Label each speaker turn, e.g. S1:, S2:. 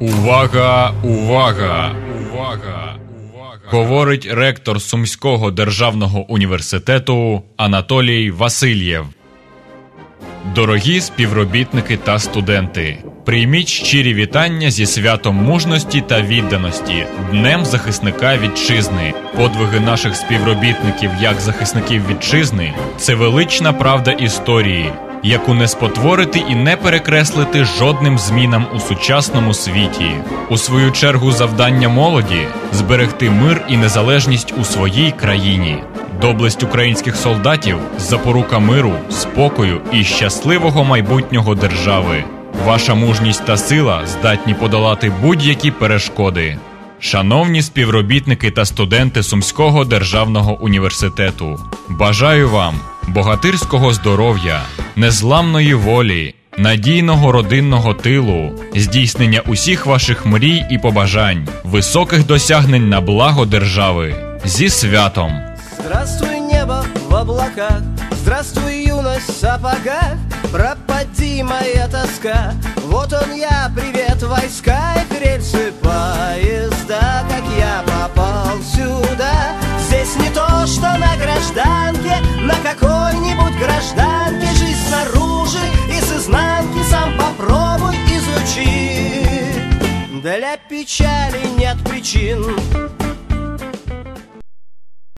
S1: Увага, увага, увага! Говорить ректор Сумського державного університету Анатолій Васильєв. Дорогі співробітники та студенти, прийміть щирі вітання зі святом мужності та відданості, Днем захисника вітчизни. Подвиги наших співробітників як захисників вітчизни це велична правда історії, яку не спотворити і не перекреслити жодним змінам у сучасному світі. У свою чергу, завдання молоді зберегти мир і незалежність у своїй країні. Доблесть українських солдатів запорука миру, спокою і щасливого майбутнього держави. Ваша мужність та сила здатні подолати будь-які перешкоди. Шановні співробітники та студенти Сумського державного університету, бажаю вам богатирського здоров'я, незламної волі, надійного родинного тилу, здійснення усіх ваших мрій і побажань, високих досягнень на благо держави зі святом.
S2: Здравствуй, небо в облаках, здравствуй, юность в сапогах, пропади моя тоска. Вот он я, привет, войска Для печали нет причин,